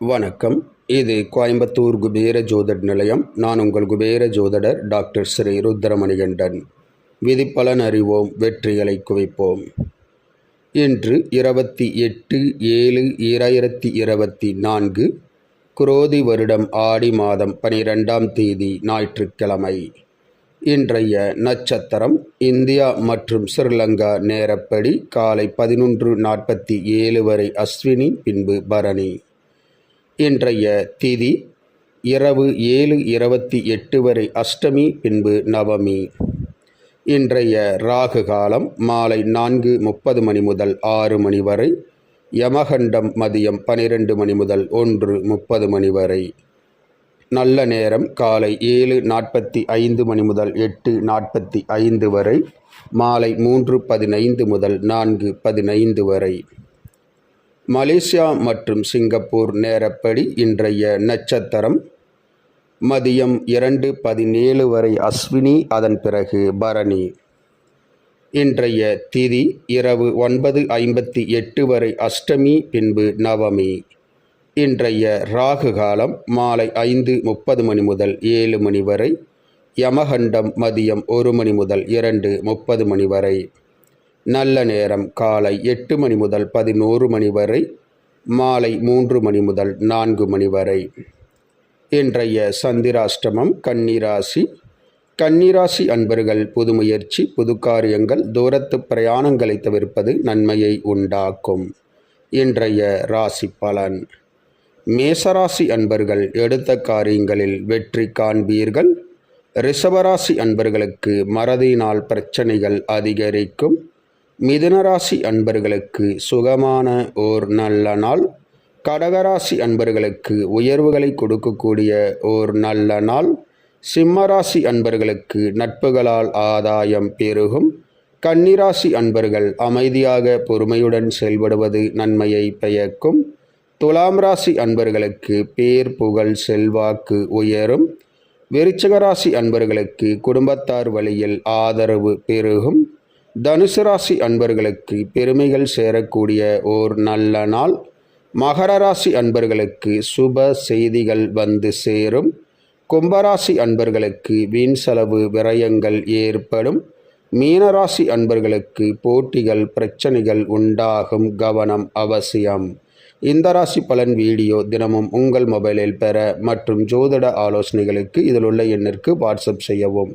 வணக்கம். இது கோயம்புத்தூர் குபேர ஜோதட் நிலையம். நான் உங்கள் குபேர ஜோதடர் டாக்டர் ஸ்ரீ ருத்ரமணிகண்டன். விதிப்பலன் அறிவோம் வெற்றிகளை குவிப்போம். இன்று இருபத்தி எட்டு ஏழு இரண்டாயிரத்தி இருபத்தி நான்கு குரோதி வருடம் ஆடி மாதம் பனிரெண்டாம் தேதி ஞாயிற்றுக்கிழமை. இன்றைய நட்சத்திரம் இந்தியா மற்றும் ஸ்ரீலங்கா நேரப்படி காலை பதினொன்று நாற்பத்தி ஏழு வரை அஸ்வினி பின்பு பரணி. இன்றைய திதி இரவு ஏழு இருபத்தி எட்டு வரை அஷ்டமி பின்பு நவமி. இன்றைய ராகு காலம் மாலை நான்கு முப்பது மணி முதல் ஆறு மணி வரை யமகண்டம் மதியம் பனிரெண்டு மணி முதல் ஒன்று முப்பது மணி வரை. நல்ல நேரம் காலை ஏழு நாற்பத்தி ஐந்து மணி முதல் எட்டு நாற்பத்தி ஐந்து வரை மாலை மூன்று பதினைந்து முதல் நான்கு பதினைந்து வரை. மலேசியா மற்றும் சிங்கப்பூர் நேரப்படி இன்றைய நட்சத்திரம் மதியம் இரண்டு பதினேழு வரை அஸ்வினி அதன் பிறகு பரணி. இன்றைய திதி இரவு ஒன்பது ஐம்பத்தி எட்டு வரை அஷ்டமி பின்பு நவமி. இன்றைய ராகு காலம் மாலை ஐந்து முப்பது மணி முதல் ஏழு மணி வரை யமகண்டம் மதியம் ஒரு மணி முதல் இரண்டு முப்பது மணி வரை. நல்ல நேரம். காலை எட்டு மணி முதல் பதினோரு மணி வரை மாலை மூன்று மணி முதல் நான்கு மணி வரை. இன்றைய சந்திராஷ்டமம் கன்னிராசி. கன்னிராசி அன்பர்கள் புது முயற்சி புது காரியங்கள் தூரத்து பிரயாணங்களை தவிர்ப்பது நன்மையை உண்டாக்கும். இன்றைய ராசி பலன். மேசராசி அன்பர்கள் எடுத்த காரியங்களில் வெற்றி காண்பீர்கள். ரிஷபராசி அன்பர்களுக்கு மறதியினால் பிரச்சனைகள் அதிகரிக்கும். மிதுனராசி அன்பர்களுக்கு சுகமான ஓர் நல்ல நாள். கடகராசி அன்பர்களுக்கு உயர்வுகளை கொடுக்கக்கூடிய ஓர் நல்ல நாள். சிம்மராசி அன்பர்களுக்கு நட்புகளால் ஆதாயம் பெருகும். கன்னிராசி அன்பர்கள் அமைதியாக பொறுமையுடன் செயல்படுவது நன்மையை பயக்கும் துலாம் ராசி அன்பர்களுக்கு பேர் புகழ் செல்வாக்கு உயரும். விருச்சக ராசி அன்பர்களுக்கு குடும்பத்தார் வழியில் ஆதரவு பெருகும். தனுசு ராசி அன்பர்களுக்கு பெருமைகள் சேரக்கூடிய ஓர் நல்ல நாள். மகர ராசி அன்பர்களுக்கு சுப செய்திகள் வந்து சேரும். கும்பராசி அன்பர்களுக்கு வீண் செலவு விரயங்கள் ஏற்படும். மீனராசி அன்பர்களுக்கு போட்டிகள் பிரச்சனைகள் உண்டாகும் கவனம் அவசியம். இந்த ராசி பலன் வீடியோ தினமும் உங்கள் மொபைலில் பெற மற்றும் ஜோதிட ஆலோசனைகளுக்கு இதில் உள்ள எண்ணிற்கு வாட்ஸ்அப் செய்யவும்.